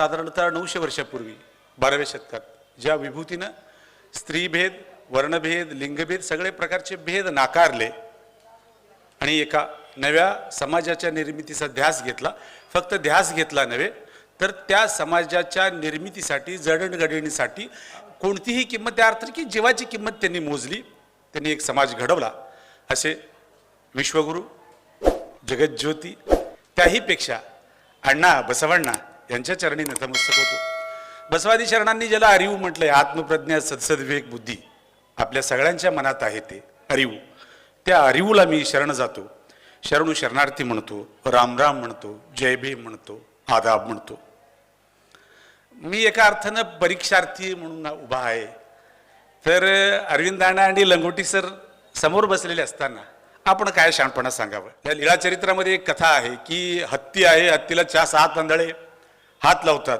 साधारणतः नऊशे वर्षापूर्वी बाराव्या शतकात ज्या विभूतीनं स्त्रीभेद वर्णभेद लिंगभेद सगळे प्रकारचे भेद नाकारले आणि एका नव्या समाजाच्या निर्मितीचा ध्यास घेतला फक्त ध्यास घेतला नव्हे तर त्या समाजाच्या निर्मितीसाठी जडणघडणीसाठी कोणतीही किंमत त्या अर्थ की जीवाची किंमत त्यांनी मोजली त्यांनी एक समाज घडवला. असे विश्वगुरू जगज्योती त्याहीपेक्षा अण्णा बसवण्णा यांच्या चरणी नतमस्तक होतो. बसवादी शरणांनी ज्याला अरिव म्हटलंय आत्मप्रज्ञा सदसद्विवेक बुद्धी आपल्या सगळ्यांच्या मनात आहे ते अरिव. त्या अरिवला मी शरण जातो. शरणू शरणार्थी म्हणतो रामराम म्हणतो जय भीम म्हणतो आदाब म्हणतो. मी एका अर्थानं परीक्षार्थी म्हणून उभा आहे. तर अरविंद राणा आणि लंगोटी सर समोर बसलेले असताना आपण काय शहाणपणा सांगावं? या लीळा चरित्रामध्ये एक कथा आहे की हत्ती आहे हत्तीला चार सात आंधळे हात लावतात.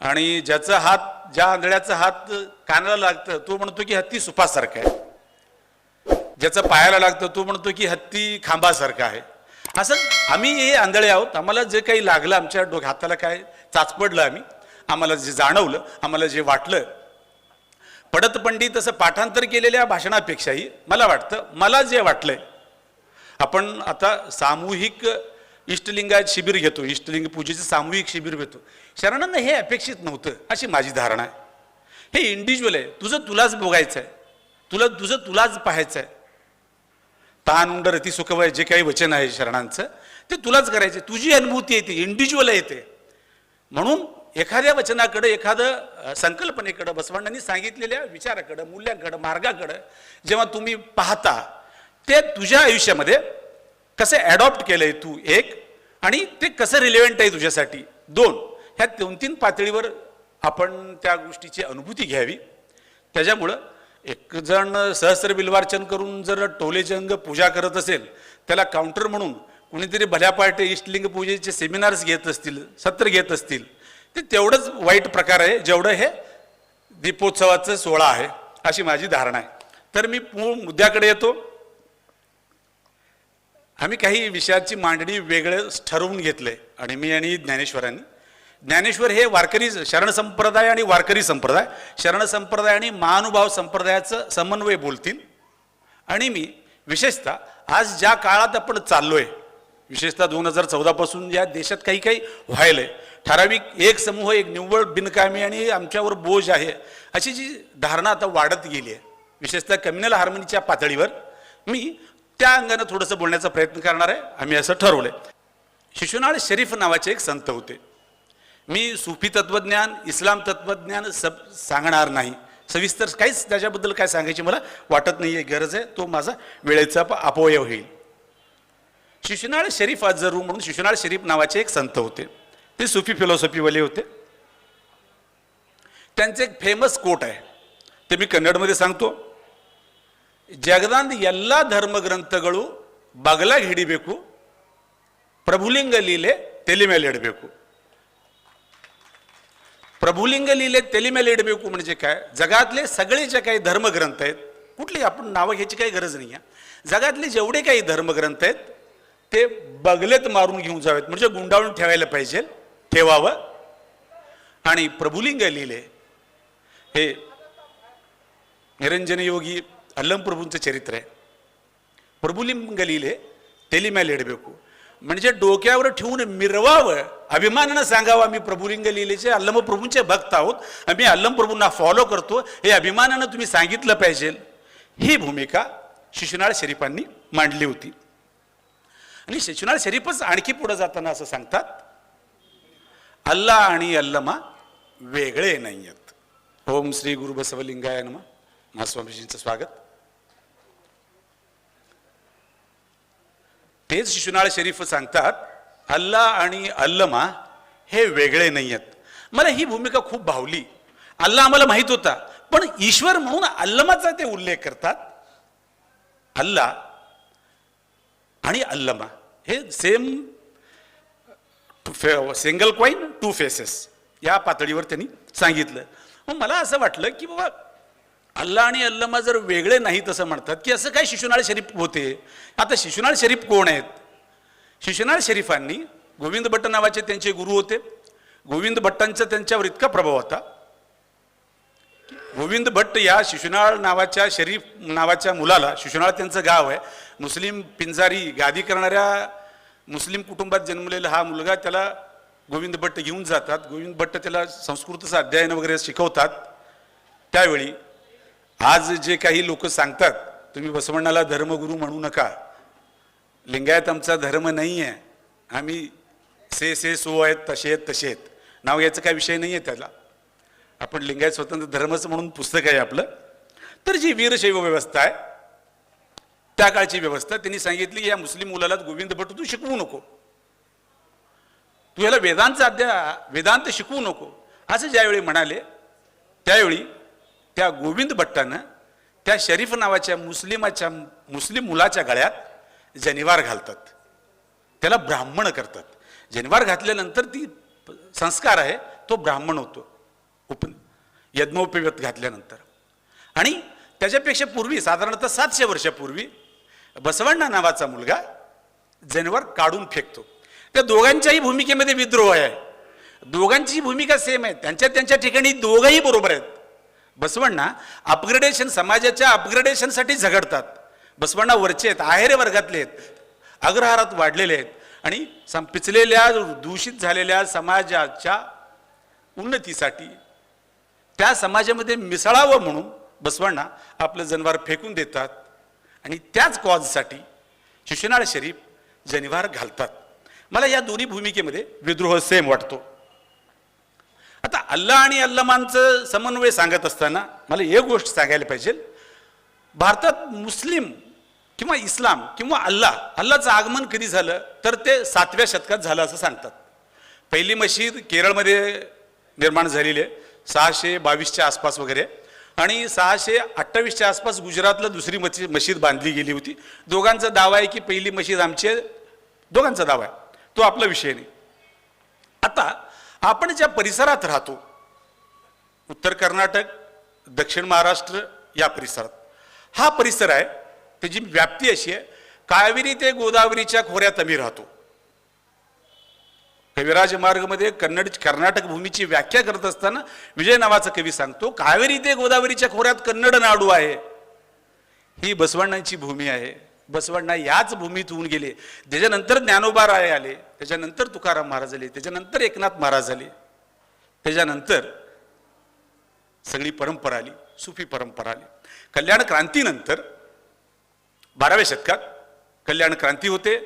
आणि ज्याचा हात ज्या आंधळ्याचा हात कानाला लागतं तो म्हणतो की हत्ती सुपासारखा आहे. ज्याचा पायाला लागतं तो म्हणतो की हत्ती खांबासारखा आहे. असं आम्ही हे आंधळे आहोत. आम्हाला जे काही लागलं आमच्या डोक्या हाताला काय चाचपडलं आम्ही आम्हाला जे जाणवलं आम्हाला जे वाटलं. पडत पंडित असं पाठांतर केलेल्या भाषणापेक्षाही मला वाटतं मला जे वाटलंय आपण आता सामूहिक इष्टलिंगात शिबिर घेतो इष्टलिंग पूजेचं सामूहिक शिबिर घेतो. शरणांना हे अपेक्षित नव्हतं अशी माझी धारणा आहे. हे इंडिव्हिज्युअल आहे तुझं तुलाच बघायचं आहे तुला तुझं तुलाच पाहायचं आहे तान उंड रती सुखवय जे काही वचन आहे शरणांचं ते तुलाच करायचे तुझी अनुभूती येते इंडिव्हिज्युअल येते म्हणून एखाद्या वचनाकडं एखादं संकल्पनेकडं बसवण्णांनी सांगितलेल्या विचाराकडं मूल्यांकडं मार्गाकडं जेव्हा तुम्ही पाहता ते तुझ्या आयुष्यामध्ये कसं ॲडॉप्ट केलंय तू एक आणि ते कसं रिलेव्हंट आहे तुझ्यासाठी? दोन ह्या दोन तीन पातळीवर आपण त्या गोष्टीची अनुभूती घ्यावी. त्याच्यामुळं एक जण सहस्र बिलवार्चन करून जर टोलेजंग पूजा करत असेल त्याला काउंटर म्हणून कुणीतरी भल्या पार्टे इष्टलिंग पूजेचे सेमिनार्स घेत असतील सत्र घेत असतील ते तेवढंच वाईट प्रकार आहे जेवढं हे दीपोत्सवाचं सोहळा आहे अशी माझी धारणा आहे. तर मी मूळ मुद्द्याकडे येतो. आम्ही काही विषयाची मांडणी वेगळंच ठरवून घेतले आणि मी आणि ज्ञानेश्वरांनी. ज्ञानेश्वर हे वारकरी शरण संप्रदाय आणि वारकरी संप्रदाय. शरण संप्रदाय आणि महानुभाव संप्रदायाचं समन्वय बोलतील. आणि मी विशेषतः आज ज्या काळात आपण चाललोय विशेषतः दोन हजार चौदापासून या देशात काही काही व्हायलंय. ठराविक एक समूह एक निव्वळ बिनकामी आणि आमच्यावर बोज आहे अशी जी धारणा आता वाढत गेली आहे विशेषतः कम्युनल हार्मनीच्या पातळीवर मी त्या अंगानं थोडंसं बोलण्याचा प्रयत्न करणार आहे. आम्ही असं ठरवलंय. शिशुनाळ शरीफ नावाचे एक संत होते. मी सुफी तत्वज्ञान इस्लाम तत्वज्ञान सब सांगणार नाही. सविस्तर काहीच त्याच्याबद्दल काय सांगायची मला वाटत नाही आहे गरज आहे. तो माझा वेळेचा प- होईल. शिशुनाळ शरीफ अजरू म्हणून शिशुनाळ शरीफ नावाचे एक संत होते. ते सुफी फिलॉसॉफीवाले होते. त्यांचे एक फेमस कोट आहे. ते मी कन्नडमध्ये सांगतो. ಜಗದಾಂದ ಎಲ್ಲ ಧರ್ಮಗ್ರಂಥಗಳು ಬಗಲಾಗ ಹಿಡಿಬೇಕು ಪ್ರಭುಲಿಂಗ ಲೀಲೆ ತಲೆ ಮೇಲೆ ಇಡಬೇಕು. प्रभुलिंग लिहिले तेलीमेला इडबेकू म्हणजे काय जगातले सगळे जे काही धर्मग्रंथ आहेत कुठले आपण नावं घ्यायची काही गरज नाही आहे जगातले जेवढे काही धर्मग्रंथ आहेत ते बगलेत मारून घेऊन जावेत म्हणजे गुंडाळून ठेवायला पाहिजे ठेवावं आणि प्रभुलिंग लिहिले हे निरंजन योगी अल्लम ಪ್ರಭೂंचं चरित्र आहे प्रभुलिंगलीले तेलिम्याला येडबेकू म्हणजे डोक्यावर ठेवून मिरवावं अभिमानानं सांगावं आम्ही प्रभुलिंग लिहिलेचे अल्लम प्रभूंचे भक्त आहोत आम्ही अल्लम प्रभूंना फॉलो करतो हे अभिमानानं तुम्ही सांगितलं पाहिजे ही भूमिका शिशुनाळ शरीफांनी मांडली होती आणि शिशुनाळ शरीफच आणखी पुढे जाताना असं सांगतात अल्ला आणि अल्लमा वेगळे नाही आहेत ओम श्री गुरु बसवलिंगाय नमा महास्वामीजींचं स्वागत तेच शिशुनाळ शरीफ सांगतात अल्ला आणि अल्लमा हे वेगळे नाही आहेत मला ही भूमिका खूप भावली. अल्ला आम्हाला माहीत होता पण ईश्वर म्हणून अल्लमाचा ते उल्लेख करतात. अल्ला आणि अल्लमा हे same single coin two faces या पातळीवर त्यांनी सांगितलं. मग मला असं वाटलं की बाबा अल्ला आणि अल्लमा जर वेगळे नाहीत असं म्हणतात की असं काय शिशुनाळ शरीफ होते? आता शिशुनाळ शरीफ कोण आहेत? शिशुनाळ शरीफांनी गोविंद भट्ट नावाचे त्यांचे गुरु होते. गोविंद भट्टांचा त्यांच्यावर इतका प्रभाव होता. गोविंद भट्ट या शिशुनाळ नावाच्या शरीफ नावाच्या मुलाला शिशुनाळ त्यांचं गाव आहे मुस्लिम पिंजारी गादी करणाऱ्या मुस्लिम कुटुंबात जन्मलेला हा मुलगा त्याला गोविंद भट्ट घेऊन जातात. गोविंद भट्ट त्याला संस्कृतचं अध्ययन वगैरे शिकवतात. त्यावेळी आज जे काही लोक सांगतात तुम्ही बसवण्णाला धर्मगुरू म्हणू नका. लिंगायत आमचा धर्म नाही आहे आम्ही से से सो आहेत तसे आहेत तसे आहेत. नाव याचा काही विषय नाही आहे त्याला. आपण लिंगायत स्वतंत्र धर्मच म्हणून पुस्तक आहे आपलं. तर जी वीरशैव व्यवस्था आहे त्या काळची व्यवस्था त्यांनी सांगितली की या मुस्लिम मुलाला गोविंद भट तू शिकवू नको. तू याला वेदांचा अध्या वेदांत शिकवू नको. असं ज्यावेळी म्हणाले त्यावेळी त्या गोविंद भट्टानं त्या शरीफ नावाच्या मुस्लिमाच्या मुस्लिम मुलाच्या गळ्यात जनिवार घालतात. त्याला ब्राह्मण करतात. जनिवार घातल्यानंतर ती संस्कार आहे तो ब्राह्मण होतो. उप यज्ञोपवीत घातल्यानंतर. आणि त्याच्यापेक्षा पूर्वी साधारणतः सातशे वर्षापूर्वी बसवण्णा नावाचा मुलगा जनिवार काढून फेकतो. त्या दोघांच्याही भूमिकेमध्ये विद्रोह आहे. दोघांची भूमिका सेम आहे. त्यांच्या त्यांच्या ठिकाणी दोघंही बरोबर आहेत. बसवण्णा अपग्रेडेशन समाजाच्या अपग्रेडेशनसाठी झगडतात. बसवण्णा वरचे आहेत आहेरे वर्गातले आहेत अग्रहारात वाढलेले आहेत. आणि सं पिचलेल्या दूषित झालेल्या समाजाच्या उन्नतीसाठी त्या समाजामध्ये मिसळावं म्हणून बसवण्णा आपलं जनावर फेकून देतात. आणि त्याच कॉजसाठी शिशुनाळ शरीफ जनिवार घालतात. मला या दोन्ही भूमिकेमध्ये विद्रोह सेम वाटतो. आता अल्ला आणि अल्लमांचं समन्वय सांगत असताना मला एक गोष्ट सांगायला पाहिजे. भारतात मुस्लिम किंवा इस्लाम किंवा अल्लाह अल्लाचं आगमन कधी झालं? तर ते सातव्या शतकात झालं असं सांगतात. पहिली मशीद केरळमध्ये निर्माण झालेली आहे सहाशे बावीसच्या आसपास वगैरे. आणि सहाशे अठ्ठावीसच्या आसपास गुजरातला दुसरी मशी मशीद बांधली गेली होती. दोघांचा दावा आहे की पहिली मशीद आमची दोघांचा दावा आहे. तो आपला विषय नाही. आता आपण ज्या परिसरात राहतो उत्तर कर्नाटक दक्षिण महाराष्ट्र या परिसरात. हा परिसर आहे त्याची व्याप्ती अशी आहे कावेरी ते गोदावरीच्या खोऱ्यात आम्ही राहतो. कविराज मार्गमध्ये कन्नड कर्नाटक भूमीची व्याख्या करत असताना विजय नावाचा कवी सांगतो कावेरी ते गोदावरीच्या खोऱ्यात कन्नड नाडू आहे. ही बसवण्णांची भूमी आहे. बसवण्णा याच भूमीत होऊन गेले. त्याच्यानंतर ज्ञानोबा राय आले त्याच्यानंतर तुकाराम महाराज आले त्याच्यानंतर एकनाथ महाराज आले. त्याच्यानंतर सगळी परंपरा आली सुफी परंपरा आली. कल्याण क्रांतीनंतर बाराव्या शतकात कल्याण क्रांती होते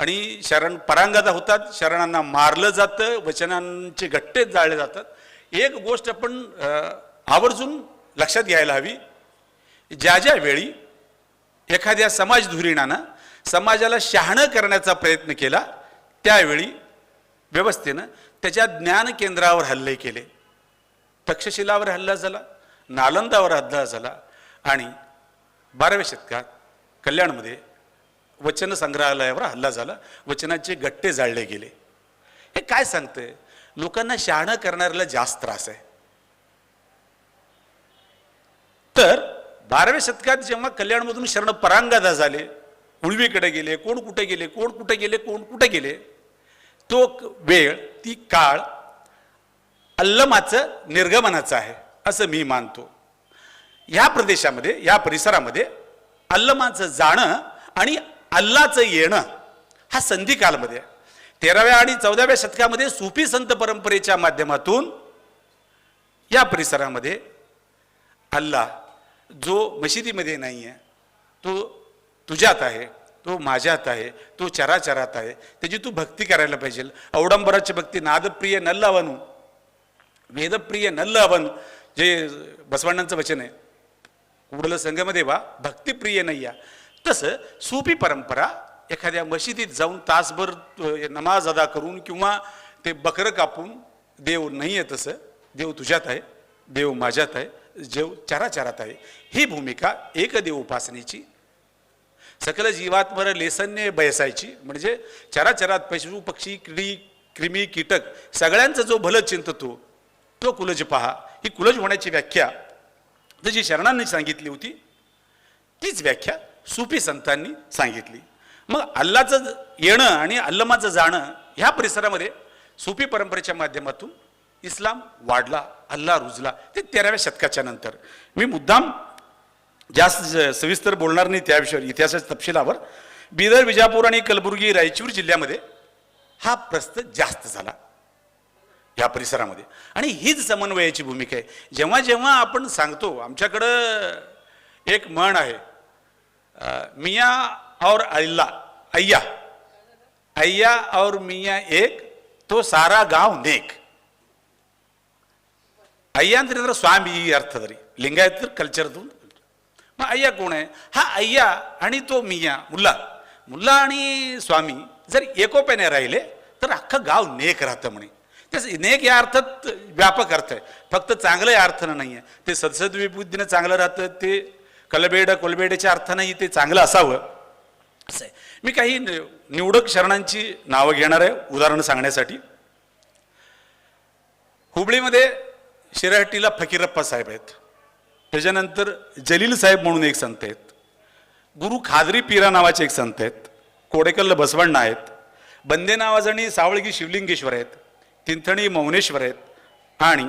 आणि शरण परांगदा होतात शरणांना मारलं जातं वचनांचे गट्टे जाळले जातात. एक गोष्ट आपण आवर्जून लक्षात घ्यायला हवी. ज्या ज्या वेळी एखाद्या समाजधुरीणानं समाजाला शहाणं करण्याचा प्रयत्न केला त्यावेळी व्यवस्थेनं त्याच्या ज्ञान केंद्रावर हल्ले केले. तक्षशिलावर हल्ला झाला नालंदावर हल्ला झाला आणि बाराव्या शतकात कल्याणमध्ये वचन संग्रहालयावर हल्ला झाला वचनाचे गट्टे जाळले गेले. हे काय सांगतंय? लोकांना शहाणं करणाऱ्याला जास्त त्रास आहे. तर बाराव्या शतकात जेव्हा कल्याणमधून शरण परांगदा झाले उळवीकडे गेले कोण कुठे गेले कोण कुठे गेले कोण कुठे गेले तो वेळ ती काळ अल्लमाचं निर्गमनाचं आहे असं मी मानतो. या प्रदेशामध्ये या परिसरामध्ये अल्लमाचं जाणं आणि अल्लाचं येणं हा संधिकालमध्ये तेराव्या आणि चौदाव्या शतकामध्ये सुफी संत परंपरेच्या माध्यमातून या परिसरामध्ये अल्लाह जो मशिदीमध्ये नाही आहे तो तुझ्यात आहे तो माझ्यात आहे तो चराचरात आहे त्याची तू भक्ती करायला पाहिजे. अवडंबराची भक्ती नादप्रिय नल्ल अवनू वेदप्रिय नल्ल अवन जे बसवण्णांचं वचन आहे. कुडलं संघमध्ये वा भक्तिप्रिय नाही तसं सूफी परंपरा एखाद्या मशिदीत जाऊन तासभर नमाज अदा करून किंवा ते बकरं कापून देव नाही आहे तसं देव तुझ्यात आहे देव माझ्यात आहे. जेव चराचरात आहे. ही भूमिका एकदेव उपासनेची सकल जीवात्मर लेसन्य बयसायची. म्हणजे चराचरात पशु पक्षी क्री क्रिमी कीटक सगळ्यांचा जो भलं चिंततो तो कुलज पहा. ही कुलज होण्याची व्याख्या जी शरणांनी सांगितली होती तीच व्याख्या सुफी संतांनी सांगितली. मग अल्लाचं येणं आणि अल्लमाचं जाणं ह्या परिसरामध्ये सुफी परंपरेच्या माध्यमातून इस्लाम वाढला अल्ला रुजला ते तेराव्या शतकाच्या नंतर. मी मुद्दाम जास्त सविस्तर बोलणार नाही त्या विषयावर इतिहासाच्या तपशिलावर. बिदर विजापूर आणि कलबुर्गी रायचूर जिल्ह्यामध्ये हा प्रस्त जास्त झाला. या परिसरामध्ये. आणि हीच समन्वयाची भूमिका आहे. जेव्हा जेव्हा आपण सांगतो आमच्याकडं एक म्हण आहे मिया और अल्ला अय्या. अय्या और मिया एक तो सारा गाव नेक. अय्या ಅಂತಂದ್ರೆ ಸ್ವಾಮಿ ಈ ಅರ್ಥದಲ್ಲಿ ಲಿಂಗಾಯತ ಕಲ್ಚರ್ದು मग अय्या कोण आहे हा अय्या आणि तो मिया मुल्ला मुल्ला आणि स्वामी जर एकोप्याने राहिले तर अख्खं गाव नेक राहतं म्हणे तेच नेक या अर्थात व्यापक अर्थ आहे फक्त चांगलं या अर्थानं नाही आहे ते सदसद विबुद्धीनं चांगलं राहतं ते कलबेड कोलबेडेच्या अर्थानंही ते चांगलं असावं असं आहे मी काही नि- निवडक शरणांची नावं घेणार आहे उदाहरणं सांगण्यासाठी हुबळीमध्ये शिराहट्टीला फकीरप्पा साहेब आहेत. त्याच्यानंतर जलील साहेब म्हणून एक संत आहेत. गुरु खादरी पिरा नावाचे एक संत आहेत. कोडेकल्ल बसवण्णा आहेत. बंदे नावाजणी सावळगी शिवलिंगेश्वर आहेत. तिंथणी मौनेश्वर आहेत. आणि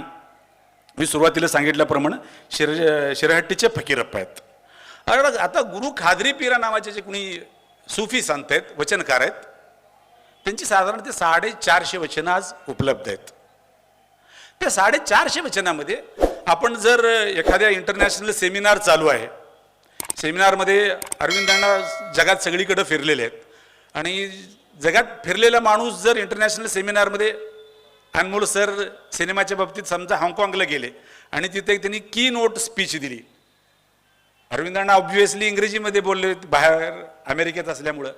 मी सुरुवातीला सांगितल्याप्रमाणे शिर शिरहट्टीचे फकीरप्पा आहेत. अरे आता गुरु खादरी पिरा नावाचे जे कुणी सुफी संत आहेत वचनकार आहेत त्यांची साधारण ते साडेचारशे वचनं आज उपलब्ध आहेत. त्या साडेचारशे वचनामध्ये आपण जर एखाद्या इंटरनॅशनल सेमिनार चालू आहे सेमिनारमध्ये अरविंदांना जगात सगळीकडं फिरलेले आहेत आणि जगात फिरलेला माणूस जर इंटरनॅशनल सेमिनारमध्ये अनमोल सर सिनेमाच्या बाबतीत समजा हाँगकाँगला गेले आणि तिथे त्यांनी की नोट स्पीच दिली अरविंदांना ऑब्व्हियसली इंग्रजीमध्ये बोलले बाहेर अमेरिकेत असल्यामुळं.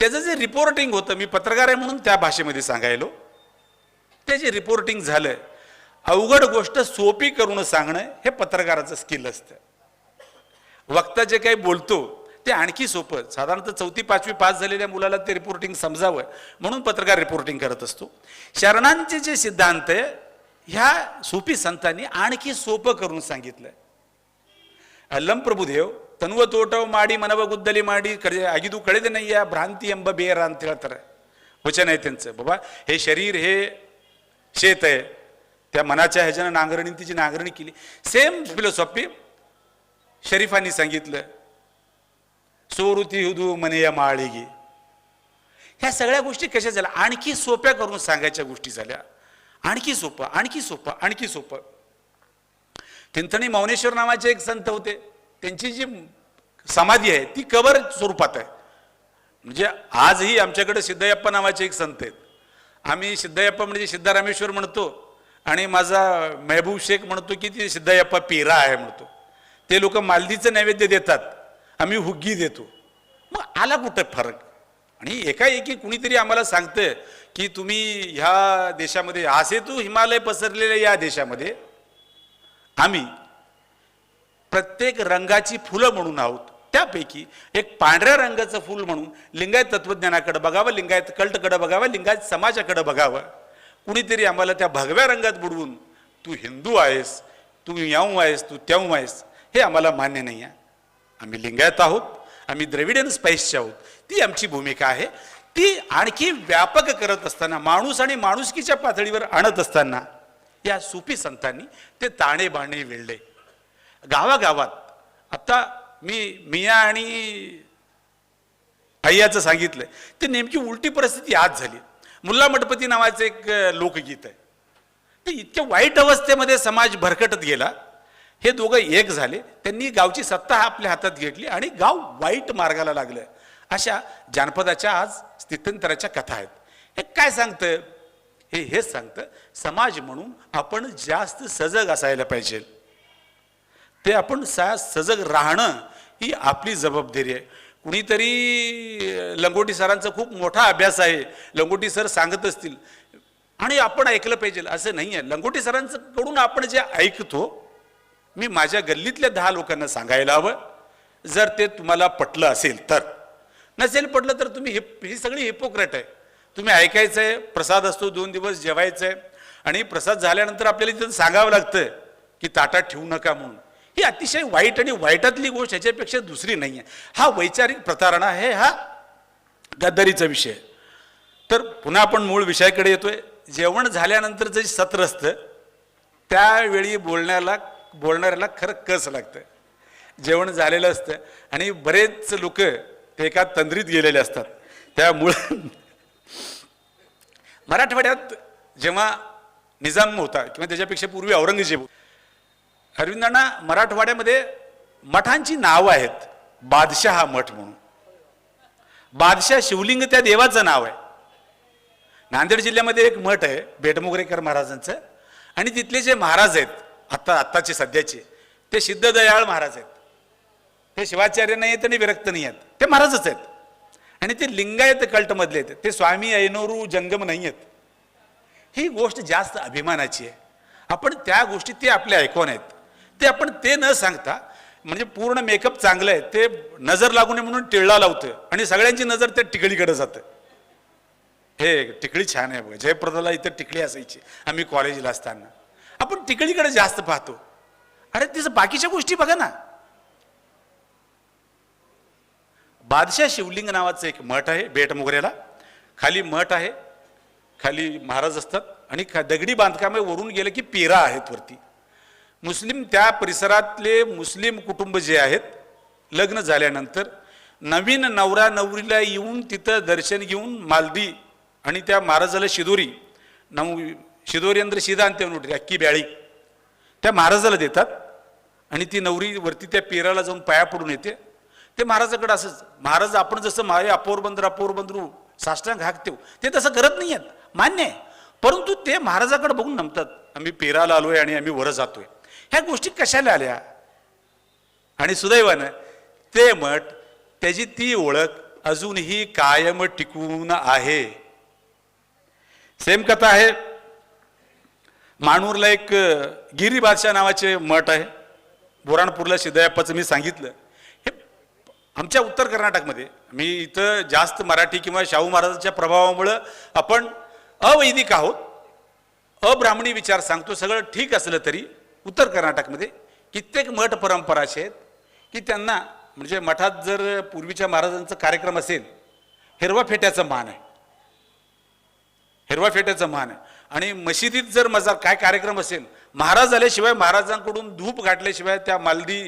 त्याचं जे रिपोर्टिंग होतं मी पत्रकार आहे म्हणून त्या भाषेमध्ये सांगायलो. त्याची रिपोर्टिंग झालं अवघड गोष्ट सोपी करून सांगणं हे पत्रकाराचं स्किल असतं. वक्ता जे काही बोलतो ते आणखी सोपं. साधारणतः चौथी पाचवी पास झालेल्या मुलाला ते रिपोर्टिंग समजावं म्हणून पत्रकार रिपोर्टिंग करत असतो. शरणांचे जे सिद्धांत ह्या सोपी संतांनी आणखी सोपं करून सांगितलं. अल्लम प्रभुदेव तन्व तोटव माडी मनव गुद्दली माडी कडे अगिदू कळेद नाही या भ्रांती अंब बेरांत तर. वचन आहे त्यांचं. बाबा हे शरीर हे शेत आहे. त्या मनाच्या ह्याच्यानं नांगरणी तिची नांगरणी केली. सेम फिलॉसॉफी शरीफांनी सांगितलं. सोरुती हुदू मनेया माळेगी. ह्या सगळ्या गोष्टी कशा झाल्या? आणखी सोप्या करून सांगायच्या गोष्टी झाल्या. आणखी सोपं आणखी सोपं आणखी सोपं. थिंथणी मौनेश्वर नावाचे एक संत होते. त्यांची जी समाधी आहे ती कबर स्वरूपात आहे. म्हणजे आजही आमच्याकडे सिद्धयप्पा नावाचे एक संत आहेत. आम्ही सिद्धयप्पा म्हणजे सिद्धारामेश्वर म्हणतो. आणि माझा मेहबूब शेख म्हणतो की ती सिद्धयप्पा पेरा आहे म्हणतो. ते लोक मालदीचं नैवेद्य देतात. आम्ही हुग्गी देतो. मग आला कुठं फरक? आणि एकाएकी कुणीतरी आम्हाला सांगतं की तुम्ही ह्या देशामध्ये असे तू हिमालय पसरलेल्या या देशामध्ये आम्ही प्रत्येक रंगाची फुलं म्हणून आहोत. त्यापैकी एक पांढऱ्या रंगाचं फूल म्हणून लिंगायत तत्वज्ञानाकडे बघावं लिंगायत कल्टकडे बघावं लिंगायत समाजाकडे बघावं. कुणीतरी आम्हाला त्या भगव्या रंगात बुडवून तू हिंदू आहेस तू याऊ आहेस तू त्याऊ आहेस हे आम्हाला मान्य नाही आहे. आम्ही लिंगायत आहोत आम्ही द्रविडियन स्पाईसचे आहोत. ती आमची भूमिका आहे. ती आणखी व्यापक करत असताना माणूस आणि माणुसकीच्या पातळीवर आणत असताना या सुफी संतांनी ते ताणे बाणे वेळले गावागावात आता मी मिया आणि अय्याचं सांगितलंय. ते नेमकी उलटी परिस्थिती आज झाली. मुल्ला मठपती नावाचं एक लोकगीत आहे. ते इतक्या वाईट अवस्थेमध्ये समाज भरकटत गेला. हे दोघं एक झाले. त्यांनी गावची सत्ता आपल्या हातात घेतली आणि गाव वाईट मार्गाला लागलं. अशा जानपदाच्या आज स्थित्यंतराच्या कथा आहेत. हे काय सांगतं? हे हेच सांगतं. समाज म्हणून आपण जास्त सजग असायला पाहिजे. ते आपण सा सजग राहणं ही आपली जबाबदारी आहे. कुणीतरी लंगोटी सरांचा खूप मोठा अभ्यास आहे. लंगोटी सर सांगत असतील आणि आपण ऐकलं पाहिजे. असं नाही आहे लंगोटी सरांचंकडून आपण जे ऐकतो मी माझ्या गल्लीतल्या दहा लोकांना सांगायला हवं. जर ते तुम्हाला पटलं असेल तर. नसेल पटलं तर तुम्ही हिप ही सगळी हिपोक्रेट आहे. तुम्ही ऐकायचं आहे प्रसाद असतो दोन दिवस जेवायचं आहे आणि प्रसाद झाल्यानंतर आपल्याला तिथं सांगावं लागतं की ताटात ठेवू नका म्हणून. ही अतिशय वाईट आणि वाईटातली गोष्ट ह्याच्यापेक्षा दुसरी नाही आहे हा वैचारिक प्रतारणा आहे हा गद्दारीचा विषय. तर पुन्हा आपण मूळ विषयाकडे येतोय. जेवण झाल्यानंतरचं जे सत्र असतं त्यावेळी बोलण्याला बोलणाऱ्याला खरं कस लागतं? जेवण झालेलं असतं आणि बरेच लोक ते एका तंद्रीत गेलेले असतात. त्यामुळं मराठवाड्यात जेव्हा निजाम होता किंवा त्याच्यापेक्षा पूर्वी औरंगजेब होता, अरविंदांना मराठवाड्यामध्ये मठांची नावं आहेत. बादशाह हा मठ म्हणून. बादशाह शिवलिंग त्या देवाचं नाव आहे. नांदेड जिल्ह्यामध्ये एक मठ आहे भेटमोगरेकर महाराजांचं. आणि तिथले जे महाराज आहेत आत्ता आत्ताचे सध्याचे ते सिद्ध दयाळ महाराज आहेत. ते शिवाचार्य नाही आहेत आणि विरक्त नाही आहेत. ते महाराजच आहेत. आणि ते लिंगायत कल्टमधले आहेत. ते स्वामी ऐनोरू जंगम नाही आहेत. ही गोष्ट जास्त अभिमानाची आहे. आपण त्या गोष्टी ते आपले ऐकून आहेत. ते आपण ते न सांगता म्हणजे पूर्ण मेकअप चांगलं आहे ते नजर लागू नये म्हणून टिळला लावतं आणि सगळ्यांची नजर त्या टिकळीकडे जातं. हे टिकळी छान आहे बघा. जयप्रदाला इथं टिकळी असायची आम्ही कॉलेजला असताना. आपण टिकळीकडे जास्त पाहतो. अरे तिचं बाकीच्या गोष्टी बघा ना. बादशाह शिवलिंग नावाचं एक मठ आहे बेटमोगऱ्याला खाली मठ आहे खाली महाराज असतात. आणि खा- दगडी बांधकामे वरून गेलं की पेरा आहेत वरती. मुस्लिम त्या परिसरातले मुस्लिम कुटुंब जे आहेत लग्न झाल्यानंतर नवीन नवरा नवरीला येऊन तिथं दर्शन घेऊन मालदी आणि त्या महाराजाला शिदोरी नऊ शिदोरी अंदर शिदा आणते म्हणून अक्की ब्याळी त्या महाराजाला देतात. आणि ती नवरी वरती त्या पेराला जाऊन पाया पडून येते. ते महाराजाकडे असंच महाराज आपण जसं मारे अपोर बंदर अपोर बंदरू साष्टांग ते तसं करत नाही आहेत मान्य आहे. परंतु ते महाराजाकडे बघून नमतात. आम्ही पेराला आलो आहे आणि आम्ही वर जातोय. ह्या गोष्टी कशाला आल्या? आणि सुदैवानं ते मठ त्याची ती ओळख अजूनही कायम टिकून आहे. सेम कथा आहे. माणूरला एक गिरी बादशाह नावाचे मठ आहे. बुराणपूरला शिदयाप्पाचं मी सांगितलं. हे आमच्या उत्तर कर्नाटकमध्ये मी इथं जास्त मराठी किंवा शाहू महाराजांच्या प्रभावामुळं आपण अवैदिक आहोत. अब्राह्मणी विचार सांगतो सगळं ठीक असलं तरी. उत्तर कर्नाटकमध्ये. कित्येक मठ परंपरा आहेत की त्यांना म्हणजे मठात जर पूर्वीच्या महाराजांचा कार्यक्रम असेल हिरवा फेट्याचं मान आहे. हिरवा फेट्याचं मान आहे. आणि मशिदीत जर मजा काय कार्यक्रम असेल महाराज आल्याशिवाय महाराजांकडून धूप गाठल्याशिवाय त्या मालदी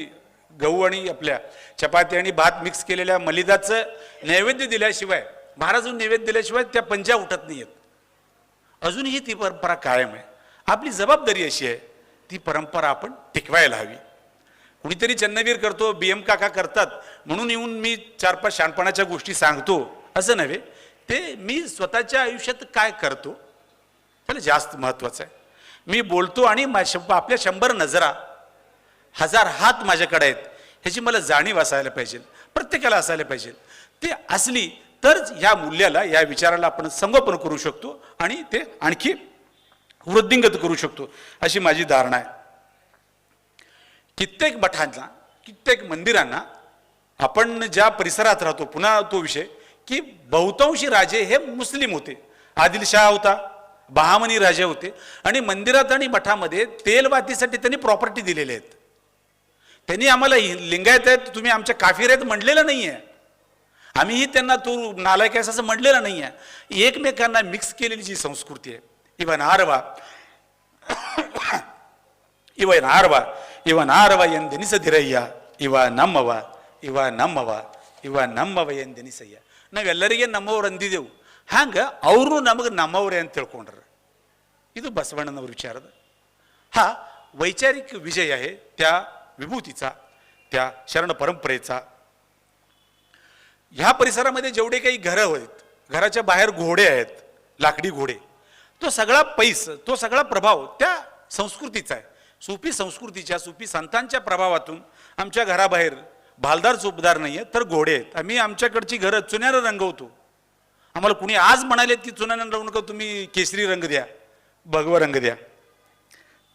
गहू आणि आपल्या चपाती आणि भात मिक्स केलेल्या मलिदाचं नैवेद्य दिल्याशिवाय महाराजून नैवेद्य दिल्याशिवाय त्या पंजा उठत नाही आहेत अजूनही ती परंपरा कायम आहे. आपली जबाबदारी अशी आहे ती परंपरा आपण टिकवायला हवी. कुणीतरी चन्नवीर करतो बी एम काका करतात म्हणून येऊन मी चार पाच शहाणपणाच्या गोष्टी सांगतो. असं नव्हे ते मी स्वतःच्या आयुष्यात काय करतो त्याला जास्त महत्त्वाचं आहे. मी बोलतो आणि मा- आपल्या शंभर नजरा हजार हात माझ्याकडे आहेत ह्याची मला जाणीव असायला पाहिजे प्रत्येकाला असायला पाहिजे. ते असली तरच ह्या मूल्याला या विचाराला आपण संगोपन करू शकतो आणि ते आणखी वृद्धिंगत करू शकतो अशी माझी धारणा आहे. कित्येक मठांना कित्येक मंदिरांना आपण ज्या परिसरात राहतो पुन्हा तो विषय की बहुतांशी राजे हे मुस्लिम होते. आदिलशाह होता बहामनी राजे होते आणि मंदिरात आणि मठामध्ये तेलवातीसाठी त्यांनी प्रॉपर्टी दिलेले आहेत. त्यांनी आम्हाला लिंगायत आहेत तुम्ही आमच्या काफीर आहेत म्हणलेलं नाही आहे आम्हीही त्यांना तू नालायक आहेस असं म्हणलेलं नाही आहे एकमेकांना मिक्स केलेली जी संस्कृती आहे ಇವನ ಆರವ ಇವನ ಆರವ ಇವನ ಆರವ ಎಂದೆನಿಸದಿರಯ್ಯ ಇವ ನಮ್ಮವ ಇವ ನಮ್ಮವ ಇವ ನಮ್ಮವ ಎಂದೆನಿಸಯ್ಯ ನಾವೆಲ್ಲರಿಗೆ ನಮ್ಮವ್ರು ಅಂದಿದೆವು ಹಂಗೆ ಅವರು ನಮಗೆ ನಮ್ಮವ್ರೆ ಅಂತ ತಿಳ್ಕೊಂಡ್ರ ಇದು ಬಸವಣ್ಣನವ್ರ ವಿಚಾರದ हा ವೈಚಾರಿಕ ವಿಜಯ आहे ತ್ಯಾ विभूतीचा त्या शरण परंपरेचा ಯಾ परिसरामध्ये जेवढे ಕೈ ಘರ ಹೋಯ್ತು घराच्या बाहेर ಘೋಡೆ आहेत ಲಾಕಡಿ ಘೋಡೆ तो सगळा पैस तो सगळा प्रभाव त्या संस्कृतीचा आहे. सुफी संस्कृतीच्या सुफी संतांच्या प्रभावातून आमच्या घराबाहेर भालदार चोपदार नाही आहेत तर घोडे आहेत. आम्ही आमच्याकडची घरं चुन्यानं रंगवतो. आम्हाला कुणी आज म्हणाले की चुन्यानं रंगवू नका तुम्ही केसरी रंग द्या भगवा रंग द्या.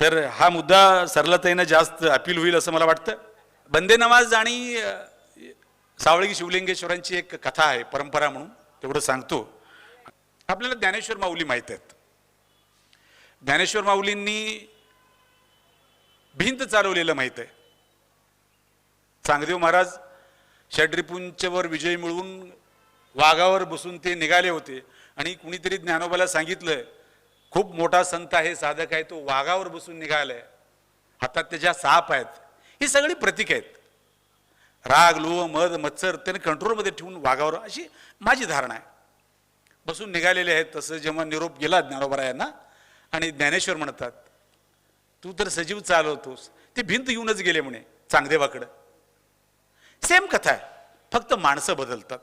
तर हा मुद्दा सरलतेनं जास्त अपील होईल असं मला वाटतं. बंदे नवाज आणि सावळगी शिवलिंगेश्वरांची एक कथा आहे परंपरा म्हणून तेवढं सांगतो. आपल्याला ज्ञानेश्वर माऊली माहीत आहेत. ज्ञानेश्वर माऊलींनी भिंत चालवलेलं माहीत आहे. चांगदेव महाराज षड्रिपूंच्यावर विजय मिळवून वाघावर बसून ते निघाले होते. आणि कुणीतरी ज्ञानोबाला सांगितलं खूप मोठा संत आहे साधक आहे तो वाघावर बसून निघालाय. हातात त्याच्या साप आहेत. ही सगळी प्रतीक आहेत. राग लोह मध मत्सर त्याने कंट्रोलमध्ये ठेवून वाघावर अशी माझी धारणा आहे. बसून निघालेले आहेत तसं जेव्हा निरोप गेला ज्ञानोबरा यांना आणि ज्ञानेश्वर म्हणतात तू तर सजीव चालवतोस. ते भिंत येऊनच गेले म्हणे चांगदेवाकडं. सेम कथा आहे. फक्त माणसं बदलतात.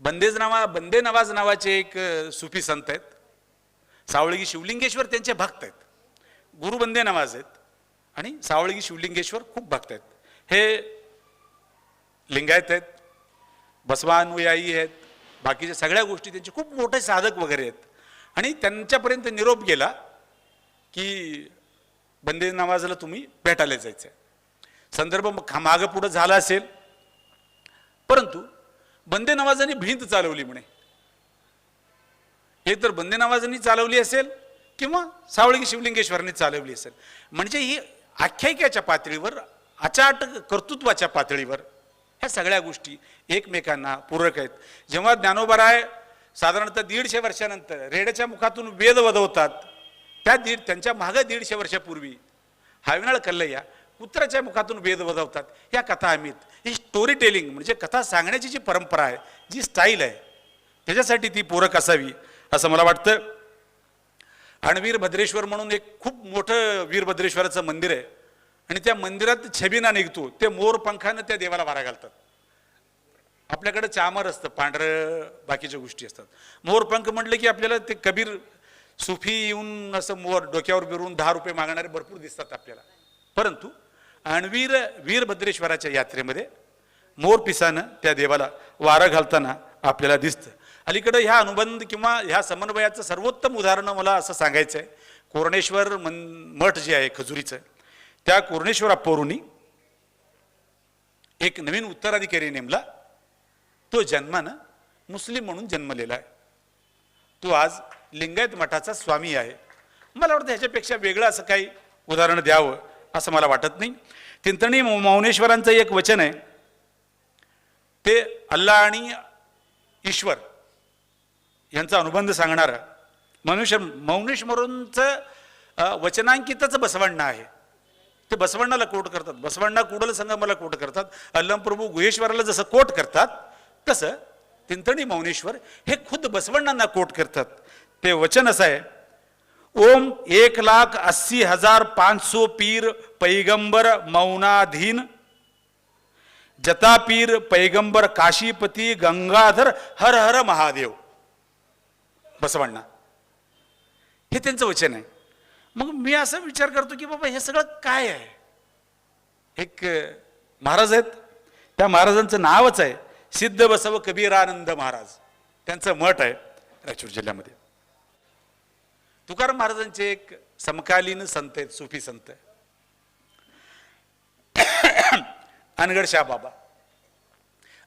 बंदेज नावा बंदे नवाज नावाचे एक सुफी संत आहेत. सावळगी शिवलिंगेश्वर त्यांचे भक्त आहेत. गुरुबंदे नवाज आहेत. आणि सावळगी शिवलिंगेश्वर खूप भक्त आहेत. हे लिंगायत आहेत बसवानुयायी आहेत. बाकीच्या सगळ्या गोष्टी त्यांचे खूप मोठे साधक वगैरे आहेत. आणि त्यांच्यापर्यंत निरोप गेला की बंदे नवाजाला तुम्ही भेटायला जायचं संदर्भ मग मागं पुढं झाला असेल. परंतु बंदे नवाजाने भिंत चालवली म्हणे. हे तर बंदे नवाजांनी चालवली असेल किंवा सावळगी शिवलिंगेश्वरांनी चालवली असेल. म्हणजे ही आख्यायिकाच्या पातळीवर अचाट कर्तृत्वाच्या पातळीवर ह्या सगळ्या गोष्टी एकमेकांना पूरक आहेत. जेव्हा ज्ञानोबराय साधारणतः दीडशे वर्षानंतर रेड्याच्या मुखातून वेद वदवतात. त्या दीड त्यांच्या मागं दीडशे वर्षापूर्वी हायनाळ कल्लय्या कुत्राच्या मुखातून वेद वदवतात. ह्या कथा आम्हीत ही स्टोरी टेलिंग म्हणजे कथा सांगण्याची जी परंपरा आहे जी स्टाईल आहे त्याच्यासाठी ती पूरक असावी असं मला वाटतं. आणि वीरभद्रेश्वर म्हणून एक खूप मोठं वीरभद्रेश्वराचं मंदिर आहे. आणि त्या मंदिरात छबिना निघतो. ते मोर पंखानं त्या देवाला वारा घालतात. आपल्याकडे चामर असतं पांढरं बाकीच्या गोष्टी असतात. मोरपंख म्हटलं की आपल्याला ते कबीर सुफी येऊन असं मोर डोक्यावर बिरून दहा रुपये मागणारे भरपूर दिसतात आपल्याला. परंतु अणवीर वीरभद्रेश्वराच्या यात्रेमध्ये मोर पिसानं त्या देवाला वारं घालताना आपल्याला दिसतं. अलीकडं ह्या अनुबंध किंवा ह्या समन्वयाचं सर्वोत्तम उदाहरण मला असं सांगायचं आहे कोरणेश्वर मन मठ जे आहे खजुरीचं त्या कोरणेश्वर पोरुनी एक नवीन उत्तराधिकारी नेमला. तो जन्मानं मुस्लिम म्हणून जन्मलेला आहे. तो आज लिंगायत मठाचा स्वामी आहे. मला वाटतं ह्याच्यापेक्षा वेगळं असं काही उदाहरण द्यावं असं मला वाटत नाही. तिंतणी मौनेश्वरांचं एक वचन आहे. ते अल्ला आणि ईश्वर यांचा अनुबंध सांगणारं मनुष्य मौनेश्वरांचं वचनांकितच बसवण्ण आहे. ते बसवण्णाला कोट करतात. बसवण्णा कुडल संगमाला कोट करतात. अल्लम प्रभू गुहेश्वराला जसं कोट करतात कसं? तिंतणी मौनेश्वर हे खुद बसवण्णांना कोट करतात. ते वचन असं आहे ओम एक लाख अस्सी हजार पाचसो पीर पैगंबर मौनाधीन जतापीर पैगंबर काशीपती गंगाधर हर हर महादेव. बसवण्णा हे त्यांचं वचन आहे. मग मी असा विचार करतो की बाबा हे सगळं काय आहे? एक महाराज आहेत. त्या महाराजांचं नावच आहे. सिद्ध बसव कबीरानंद महाराज. त्यांचं मठ आहे रायचूर जिल्ह्यामध्ये. तुकाराम महाराजांचे एक समकालीन संत आहेत सुफी संत अनगडशाह बाबा.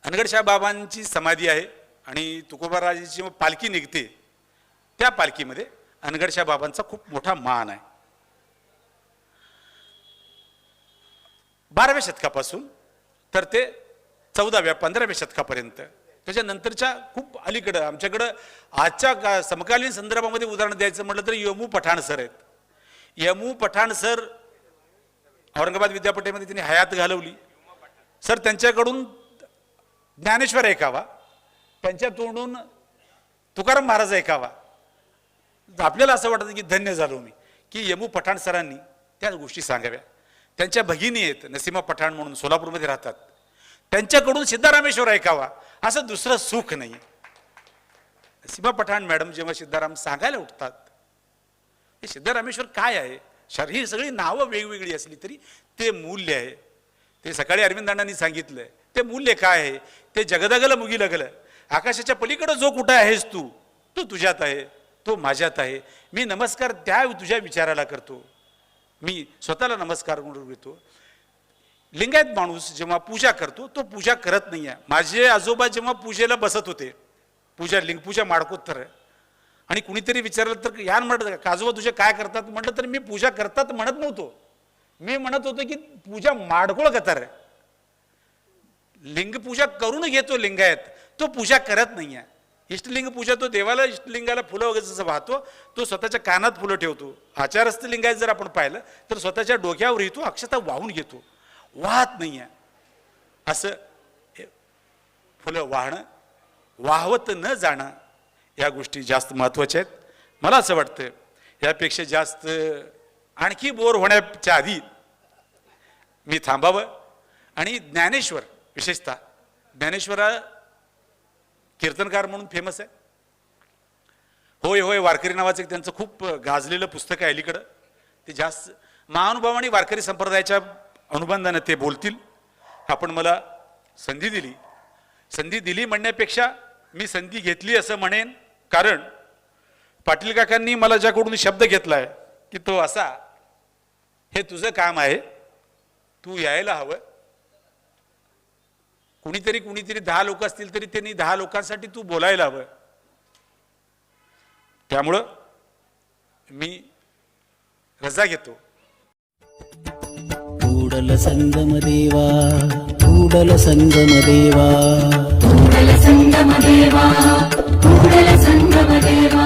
अनगडशाह बाबांची समाधी आहे आणि तुकोबाराजाची पालखी निघते. त्या पालखीमध्ये अनगडशाह बाबांचा खूप मोठा मान आहे. बाराव्या शतकापासून तर ते चौदाव्या पंधराव्या शतकापर्यंत. त्याच्यानंतरच्या खूप अलीकडं आमच्याकडं आजच्या का- समकालीन संदर्भामध्ये उदाहरण द्यायचं म्हटलं तर यमू पठाण सर आहेत. यमू पठाण सर औरंगाबाद विद्यापीठामध्ये त्यांनी हयात घालवली. सर त्यांच्याकडून ज्ञानेश्वर ऐकावा. त्यांच्या तोंडून तुकाराम महाराज ऐकावा. आपल्याला असं वाटतं की धन्य झालो मी की यमू पठाण सरांनी त्या गोष्टी सांगाव्या. त्यांच्या भगिनी आहेत नसीमा पठाण म्हणून सोलापूरमध्ये राहतात. त्यांच्याकडून सिद्धारामेश्वर ऐकावा. असं दुसरं सुख नाही. सीमा पठाण मॅडम जेव्हा सिद्धाराम सांगायला उठतात हे सिद्धारामेश्वर काय आहे? शर ही सगळी नावं वेगवेगळी असली तरी ते मूल्य आहे. ते सकाळी अरविंदांनी सांगितलंय. ते मूल्य काय आहे? ते जगदगल मुगी लगलं. आकाशाच्या पलीकडं जो कुठं आहेस तू तो तुझ्यात आहे तो माझ्यात आहे. मी नमस्कार त्या तुझ्या विचाराला करतो. मी स्वतःला नमस्कार म्हणून घेतो. लिंगायत माणूस जेव्हा पूजा करतो तो पूजा करत नाही आहे माझे आजोबा जेव्हा पूजेला बसत होते पूजा लिंगपूजा माडकोत तर आणि कुणीतरी विचारलं तर यान म्हणत का आजोबा तुझे काय करतात? म्हटलं तर मी पूजा करतात म्हणत नव्हतो. मी म्हणत होतो की पूजा माडकोळ कतर लिंग पूजा करून घेतो लिंगायत तो पूजा करत नाही आहे इष्टलिंग पूजा तो देवाला इष्टलिंगाला फुलं वगैरे जसं वाहतो तो स्वतःच्या कानात फुलं ठेवतो. आचारस्थ लिंगायत जर आपण पाहिलं तर स्वतःच्या डोक्यावर येतो अक्षता वाहून घेतो. वाहत नाही आहे असं फुलं वाहणं वाहवत न जाणं या गोष्टी जास्त महत्त्वाच्या आहेत. मला असं वाटतं यापेक्षा जास्त आणखी बोर होण्याच्या आधी मी थांबावं. आणि ज्ञानेश्वर विशेषतः ज्ञानेश्वरा कीर्तनकार म्हणून फेमस आहे. होय होय वारकरी नावाचं त्यांचं खूप गाजलेलं पुस्तक आहे अलीकडं. ते जास्त महानुभाव आणि वारकरी संप्रदायाच्या अनुबंधानं ते बोलतील. आपण मला संधी दिली. संधी दिली म्हणण्यापेक्षा मी संधी घेतली असं म्हणेन. कारण पाटील काकांनी मला ज्याकडून शब्द घेतलाय की तो असा हे तुझं काम आहे. तू यायला हवं. कुणीतरी कुणीतरी दहा लोक असतील तरी त्यांनी दहा लोकांसाठी तू बोलायला हवं. त्यामुळं मी रजा घेतो. కూడల సంగమ దేవా కూడల సంగమ దేవా. కూడల సంగమ దేవా కూడల సంగమ దేవా.